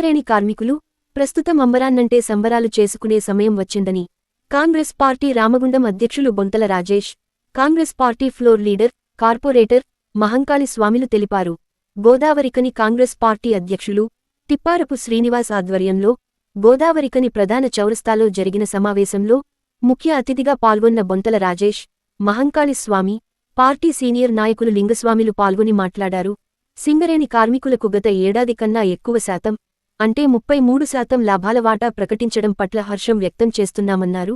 సింగరేణి కార్మికులు ప్రస్తుతం అంబరాన్నంటే సంబరాలు చేసుకునే సమయం వచ్చిందని కాంగ్రెస్ పార్టీ రామగుండం అధ్యక్షులు Bonthala Rajesh Congress party floor leader corporator Mahankali స్వామిలు తెలిపారు. గోదావరికని కాంగ్రెస్ పార్టీ అధ్యక్షులు తిప్పారపు శ్రీనివాస్ ఆధ్వర్యంలో గోదావరికని ప్రధాన చౌరస్తాలో జరిగిన సమావేశంలో ముఖ్య అతిథిగా పాల్గొన్న బొంతల రాజేష్ మహంకాళి స్వామి పార్టీ సీనియర్ నాయకులు లింగస్వామిలు పాల్గొని మాట్లాడారు. సింగరేణి కార్మికులకు గత ఏడాది కన్నా ఎక్కువ శాతం అంటే ముప్పై మూడు శాతం లాభాల వాటా ప్రకటించడం పట్ల హర్షం వ్యక్తం చేస్తున్నామన్నారు.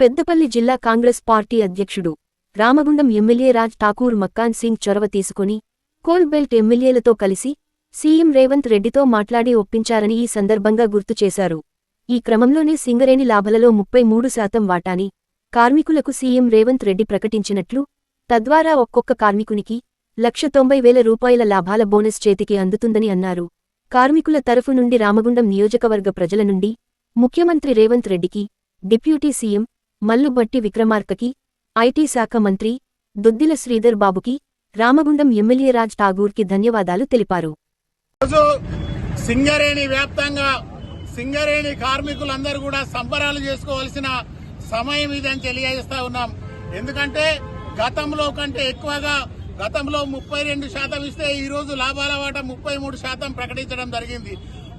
పెద్దపల్లి జిల్లా కాంగ్రెస్ పార్టీ అధ్యక్షుడు రామగుండం ఎమ్మెల్యే రాజ్ ఠాకూర్ మక్కాన్ సింగ్ చొరవ తీసుకుని కోల్బెల్ట్ ఎమ్మెల్యేలతో కలిసి సీఎం రేవంత్ రెడ్డితో మాట్లాడి ఒప్పించారని ఈ సందర్భంగా గుర్తు చేశారు. ఈ క్రమంలోనే సింగరేణి లాభాలలో ముప్పై మూడు శాతం వాటాని కార్మికులకు సీఎం రేవంత్ రెడ్డి ప్రకటించినట్లు తద్వారా ఒక్కొక్క కార్మికునికి లక్ష తొంభై వేల రూపాయల లాభాల బోనస్ చేతికి అందుతుందని అన్నారు. కార్మికుల తరఫు నుండి రామగుండం నియోజకవర్గ ప్రజల నుండి ముఖ్యమంత్రి రేవంత్ రెడ్డికి డిప్యూటీ సీఎం మల్లుబట్టి విక్రమార్కకి ఐటీ శాఖ మంత్రి దుద్దిల శ్రీధర్ బాబుకి రామగుండం ఎమ్మెల్యే రాజ్ ఠాగూర్కి ధన్యవాదాలు తెలిపారు. సింగరేణి వ్యాప్తంగా సింగరేణి కార్మికులందరూ కూడా సంబరాలు చేసుకోవాల్సిన సమయం ఇదని తెలియజేస్తా ఉన్నాం. ఎందుకంటే గతంలో కంటే ఎక్కువగా గతంలో ముప్పై రెండు శాతం ఇస్తే ఈ రోజు లాభాల వాటా ముప్పై మూడు శాతం ప్రకటించడం జరిగింది.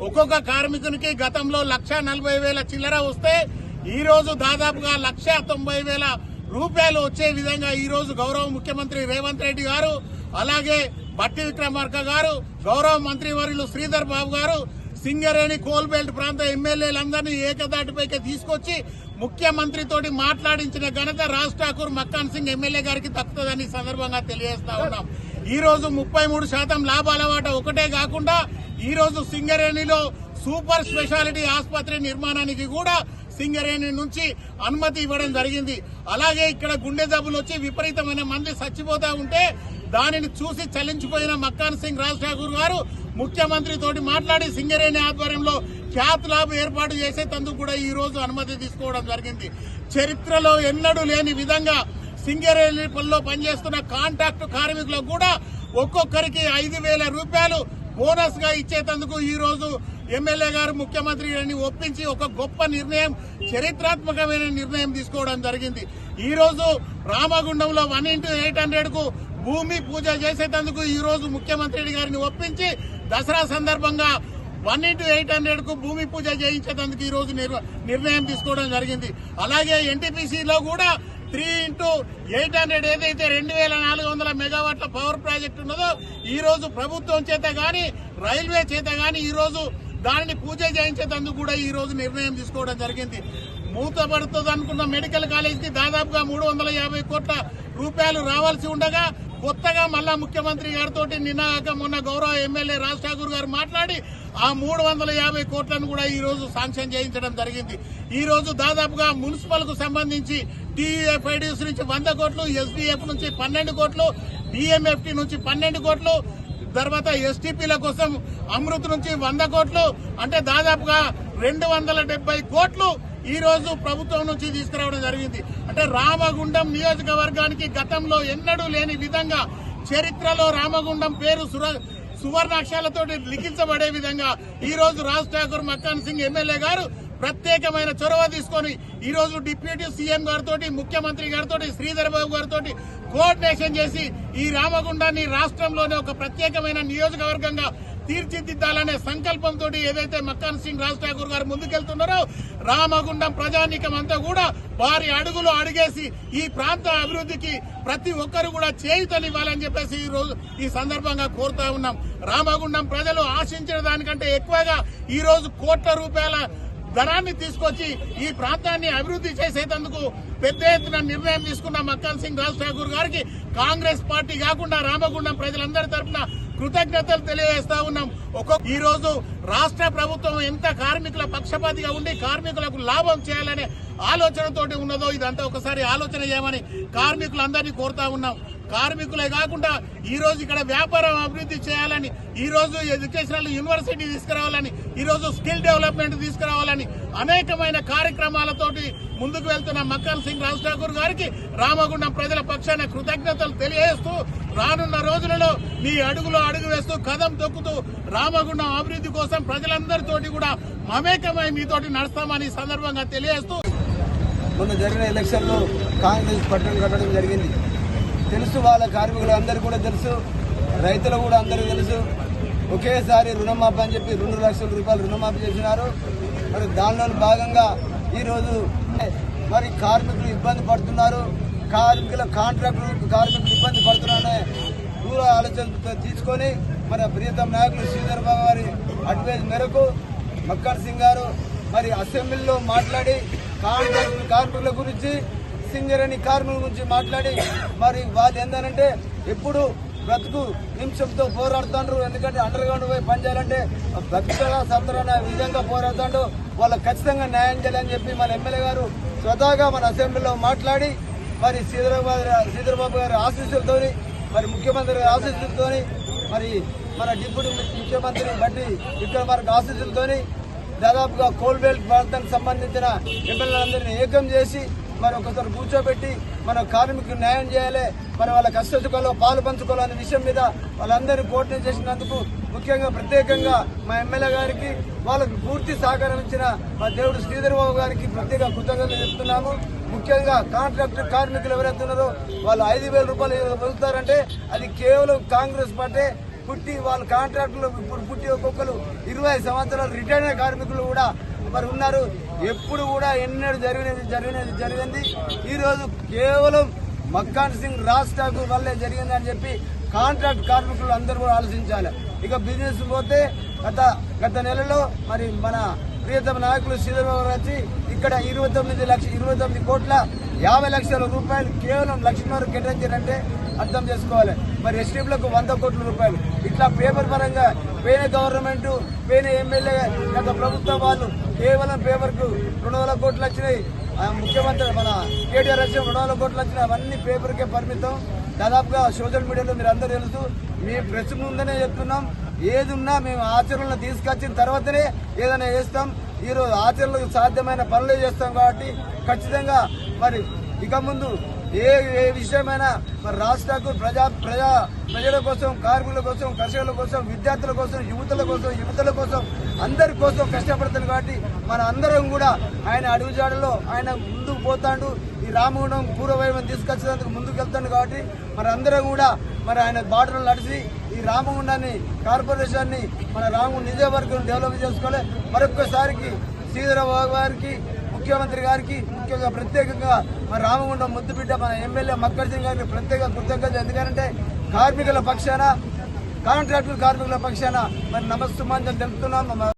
ఒక్కొక్క కార్మికునికి గతంలో లక్ష నలభై వేల చిల్లర వస్తే ఈ రోజు దాదాపుగా లక్ష తొంభై వేల రూపాయలు వచ్చే విధంగా ఈ రోజు గౌరవ ముఖ్యమంత్రి రేవంత్ రెడ్డి గారు అలాగే బట్టి విక్రమార్క గారు గౌరవ మంత్రివర్యులు శ్రీధర్ బాబు గారు సింగరేణి కోల్బెల్ట్ ప్రాంత ఎమ్మెల్యేలందరినీ ఏకదాటిపైకి తీసుకొచ్చి ముఖ్యమంత్రితోటి మాట్లాడించిన ఘనత రాజ్ ఠాకూర్ మక్కాన్ సింగ్ ఎమ్మెల్యే గారికి తప్పుతుందని సందర్భంగా తెలియజేస్తా ఉన్నాం. ఈ రోజు ముప్పై మూడు శాతం లాభాల వాట ఒకటే కాకుండా ఈ రోజు సింగరేణిలో సూపర్ స్పెషాలిటీ ఆసుపత్రి నిర్మాణానికి కూడా సింగరేణి నుంచి అనుమతి ఇవ్వడం జరిగింది. అలాగే ఇక్కడ గుండె జబ్బులు వచ్చి విపరీతమైన మంది చచ్చిపోతా ఉంటే దానిని చూసి చలించిపోయిన మక్కాన్ సింగ్ రాజ్ ఠాకూర్ గారు ముఖ్యమంత్రి తోటి మాట్లాడి సింగరేణి ఆధ్వర్యంలో క్యాత్ ల్యాబ్ ఏర్పాటు చేసేందుకు కూడా ఈ రోజు అనుమతి తీసుకోవడం జరిగింది. చరిత్రలో ఎన్నడూ లేని విధంగా సింగరేణి పనిలో పనిచేస్తున్న కాంట్రాక్టు కార్మికులకు కూడా ఒక్కొక్కరికి ఐదు వేల రూపాయలు బోనస్గా ఇచ్చేటందుకు ఈ రోజు ఎమ్మెల్యే గారు ముఖ్యమంత్రి గారిని ఒప్పించి ఒక గొప్ప నిర్ణయం చరిత్రాత్మకమైన నిర్ణయం తీసుకోవడం జరిగింది. ఈ రోజు రామగుండంలో వన్ ఇంటూ ఎయిట్ హండ్రెడ్కు భూమి పూజ చేసేటందుకు ఈ రోజు ముఖ్యమంత్రి గారిని ఒప్పించి దసరా సందర్భంగా వన్ ఇంటూ ఎయిట్ హండ్రెడ్కు భూమి పూజ చేయించేందుకు ఈ రోజు నిర్ణయం తీసుకోవడం జరిగింది. అలాగే ఎన్టీపీసీలో కూడా త్రీ ఇంటూ ఎయిట్ హండ్రెడ్ ఏదైతే రెండు వేల నాలుగు వందల మెగావాట్ల పవర్ ప్రాజెక్ట్ ఉన్నదో ఈ రోజు ప్రభుత్వం చేత గాని రైల్వే చేత గాని ఈ రోజు దానిని పూజ చేయించేందుకు కూడా ఈ రోజు నిర్ణయం తీసుకోవడం జరిగింది. మూతపడుతుంది అనుకున్న మెడికల్ కాలేజీకి దాదాపుగా మూడు వందల యాభై కోట్ల రూపాయలు రావాల్సి ఉండగా కొత్తగా మళ్ళా ముఖ్యమంత్రి గారితో నిన్నగాక మొన్న గౌరవ ఎమ్మెల్యే రాజ్ ఠాకూర్ గారు మాట్లాడి ఆ మూడు వందల యాభై కోట్లను కూడా ఈ రోజు శాంక్షన్ చేయించడం జరిగింది. ఈ రోజు దాదాపుగా మున్సిపల్కు సంబంధించి టీఎఫ్ఐడిఎస్ నుంచి వంద కోట్లు ఎస్డిఎఫ్ నుంచి పన్నెండు కోట్లు డిఎంఎఫ్టి నుంచి పన్నెండు కోట్లు తర్వాత ఎస్టీపీల కోసం అమృత్ నుంచి వంద కోట్లు అంటే దాదాపుగా రెండు వందల డెబ్బై కోట్లు ఈ రోజు ప్రభుత్వం నుంచి తీసుకురావడం జరిగింది. అంటే రామగుండం నియోజకవర్గానికి గతంలో ఎన్నడూ లేని విధంగా చరిత్రలో రామగుండం పేరు సుర సువర్ణాక్షరాలతో లిఖించబడే విధంగా ఈ రోజు రాజ్ ఠాకూర్ మక్కాన్ సింగ్ ఎమ్మెల్యే గారు ప్రత్యేకమైన చొరవ తీసుకొని ఈ రోజు డిప్యూటీ సీఎం గారితో ముఖ్యమంత్రి గారితో శ్రీధర్ బాబు గారితో కోఆర్డినేషన్ చేసి ఈ రామగుండాన్ని రాష్ట్రంలోనే ఒక ప్రత్యేకమైన నియోజకవర్గంగా తీర్చిదిద్దాలనే సంకల్పంతో ఏదైతే మక్కాన్ సింగ్ రాజ్ ఠాకూర్ గారు ముందుకెళ్తున్నారో రామగుండం ప్రజానీకం అంతా కూడా వారి అడుగులు అడిగేసి ఈ ప్రాంత అభివృద్ధికి ప్రతి ఒక్కరు కూడా చేయుతనివ్వాలని చెప్పేసి ఈ రోజు ఈ సందర్భంగా కోరుతా ఉన్నాం. రామగుండం ప్రజలు ఆశించిన దానికంటే ఎక్కువగా ఈ రోజు కోట్ల రూపాయల ధనాన్ని తీసుకొచ్చి ఈ ప్రాంతాన్ని అభివృద్ధి చేసేందుకు పెద్ద ఎత్తున నిర్ణయం తీసుకున్న మక్కన్ సింగ్ రాజ్ ఠాకూర్ గారికి కాంగ్రెస్ పార్టీ కాకుండా రామగుండం ప్రజలందరి తరఫున కృతజ్ఞతలు తెలియజేస్తా ఉన్నాం. ఒక్కొక్క ఈ రోజు రాష్ట్ర ప్రభుత్వం ఎంత కార్మికుల పక్షపాతిగా ఉండి కార్మికులకు లాభం చేయాలనే ఆలోచనతోటి ఉన్నదో ఇదంతా ఒకసారి ఆలోచన చేయమని కార్మికులందరినీ కోరుతా ఉన్నాం. కార్మికులే కాకుండా ఈ రోజు ఇక్కడ వ్యాపారం అభివృద్ధి చేయాలని ఈ రోజు ఎడ్యుకేషనల్ యూనివర్సిటీ తీసుకురావాలని ఈ రోజు స్కిల్ డెవలప్మెంట్ తీసుకురావాలని అనేకమైన కార్యక్రమాలతోటి ముందుకు వెళ్తున్న మక్కన్ సింగ్ రాజ్ ఠాకూర్ గారికి రామగుండం ప్రజల పక్షాన కృతజ్ఞతలు తెలియజేస్తూ రానున్న రోజులలో మీ అడుగులో అడుగు వేస్తూ కదం తొక్కుతూ రామగుండం అభివృద్ధి కోసం ప్రజలందరితోటి కూడా మమేకమై మీతోటి నడుస్తామని సందర్భంగా తెలియజేస్తూ మొన్న జరిగిన ఎలక్షన్లో కాంగ్రెస్ పట్టణం కట్టడం జరిగింది. తెలుసు వాళ్ళ కార్మికులు అందరు కూడా తెలుసు. రైతులు కూడా అందరికీ తెలుసు. ఒకేసారి రుణమాఫీ అని చెప్పి రెండు లక్షల రూపాయలు రుణమాఫీ చేసినారు. మరి దానిలో భాగంగా ఈరోజు మరి కార్మికులు ఇబ్బంది పడుతున్నారు. కార్మికుల కాంట్రాక్టులు కార్మికులు ఇబ్బంది పడుతున్నారనే దూర ఆలోచన తీసుకొని మన ప్రియతమ నాయకులు శ్రీధర్ బాబు గారి అడ్వైజ్ మేరకు మక్కర్ సింగ్ గారు మరి అసెంబ్లీలో మాట్లాడి కార్మికుల గురించి సింగర్ అని కార్మికుల గురించి మాట్లాడి మరి వాళ్ళు ఏంటంటే ఎప్పుడు బ్రతుకు నిమిషంతో పోరాడుతుండ్రు ఎందుకంటే అండర్ గ్రౌండ్ పోయి పనిచేయాలంటే బ్రతుకులా సత్తరన్న విధంగా పోరాడుతాడు వాళ్ళకి ఖచ్చితంగా న్యాయం చేయాలని చెప్పి మన ఎమ్మెల్యే గారు స్వతహాగా మన అసెంబ్లీలో మాట్లాడి మరి శ్రీధరబాబు గారి గారి ఆశీస్సులతో మరి ముఖ్యమంత్రి గారి ఆశీస్సులతోని మరి మన డిప్యూటీ ముఖ్యమంత్రి బట్టి విక్రమార్క ఆశీస్సులతో దాదాపుగా కోల్బెల్ట్ ప్రాంతానికి సంబంధించిన ఎమ్మెల్యేలందరినీ ఏకం చేసి మరి ఒకసారి కూర్చోబెట్టి మన కార్మికులకు న్యాయం చేయాలి మరి వాళ్ళ కష్టసుఖాల్లో పాలు పంచుకోవాలనే విషయం మీద వాళ్ళందరినీ పోటీ చేసినందుకు ముఖ్యంగా ప్రత్యేకంగా మా ఎమ్మెల్యే గారికి వాళ్ళకు పూర్తి సహకారం ఇచ్చిన మా దేవుడు శ్రీధర్ బాబు గారికి ప్రత్యేక కృతజ్ఞతలు చెప్తున్నాము. ముఖ్యంగా కాంట్రాక్టర్ కార్మికులు ఎవరైతే ఉన్నారో వాళ్ళు ఐదు వేల రూపాయలు పొందుతారంటే అది కేవలం కాంగ్రెస్ పార్టీ. పుట్టి వాళ్ళ కాంట్రాక్టులు ఇప్పుడు పుట్టి ఒక్కొక్కరు ఇరవై సంవత్సరాలు రిటైర్డ్ అయిన కార్మికులు కూడా మరి ఉన్నారు. ఎప్పుడు కూడా ఎన్నడూ జరిగినది జరిగినది జరిగింది. ఈరోజు కేవలం మక్కాన్ సింగ్ రాజ్ ఠాకూర్ వల్లే జరిగిందని చెప్పి కాంట్రాక్ట్ కార్మికులు అందరూ కూడా ఆలోచించాలి. ఇక బిజినెస్ పోతే గత గత నెలలో మరి మన ప్రియతమ నాయకులు శ్రీధర్బాబు వచ్చి ఇక్కడ ఇరవై తొమ్మిది లక్ష ఇరవై తొమ్మిది కోట్ల యాభై లక్షల రూపాయలు కేవలం లక్ష్మణ్ కేటాయించారంటే అర్థం చేసుకోవాలి. మరి ఎస్టీలకు వంద కోట్ల రూపాయలు. ఇట్లా పేపర్ పరంగా పేనే గవర్నమెంట్ పేనే ఎమ్మెల్యే గత ప్రభుత్వం వాళ్ళు కేవలం పేపర్కు రెండు వందల కోట్లు వచ్చినాయి. ముఖ్యమంత్రి మన కేటీఆర్ వచ్చిన రెండు వందల కోట్లు వచ్చినాయి. అవన్నీ పేపర్కే పరిమితం. దాదాపుగా సోషల్ మీడియాలో మీరు అందరూ తెలుసు. మీ ప్రెస్ ముందనే చెప్తున్నాం. ఏది ఉన్నా మేము ఆచరణలో తీసుకొచ్చిన తర్వాతనే ఏదైనా చేస్తాం. ఈరోజు ఆచరణలకు సాధ్యమైన పనులే చేస్తాం కాబట్టి ఖచ్చితంగా మరి ఇక ముందు ఏ ఏ విషయమైనా మరి రాష్ట్రకు ప్రజా ప్రజా ప్రజల కోసం కార్మికుల కోసం కర్షకుల కోసం విద్యార్థుల కోసం యువతల కోసం యువతల కోసం అందరి కోసం కష్టపడతాడు కాబట్టి మన అందరం కూడా ఆయన అడుగుజాడలో ఆయన ముందుకు పోతాడు. ఈ రామగుండం పూర్వవైవం తీసుకొచ్చేందుకు ముందుకు వెళ్తాడు కాబట్టి మరి అందరం కూడా మరి ఆయన బాటలు నడిచి ఈ రామగుండాన్ని కార్పొరేషన్ని మన రామగుండ నిజవర్గం డెవలప్ చేసుకోవాలి. మరొక్కసారికి శ్రీధర గారికి ముఖ్యమంత్రి గారికి ముఖ్యంగా ప్రత్యేకంగా మన రామగుండం ముద్దుబిడ్డ మన ఎమ్మెల్యే మక్కర్ సింగ్ గారికి ప్రత్యేక కృతజ్ఞత ఎందుకంటే కార్మికుల పక్షాన కాంట్రాక్టుల కార్మికుల పక్షాన మరి నమస్తమాంజలు తెలుపుతున్నాం.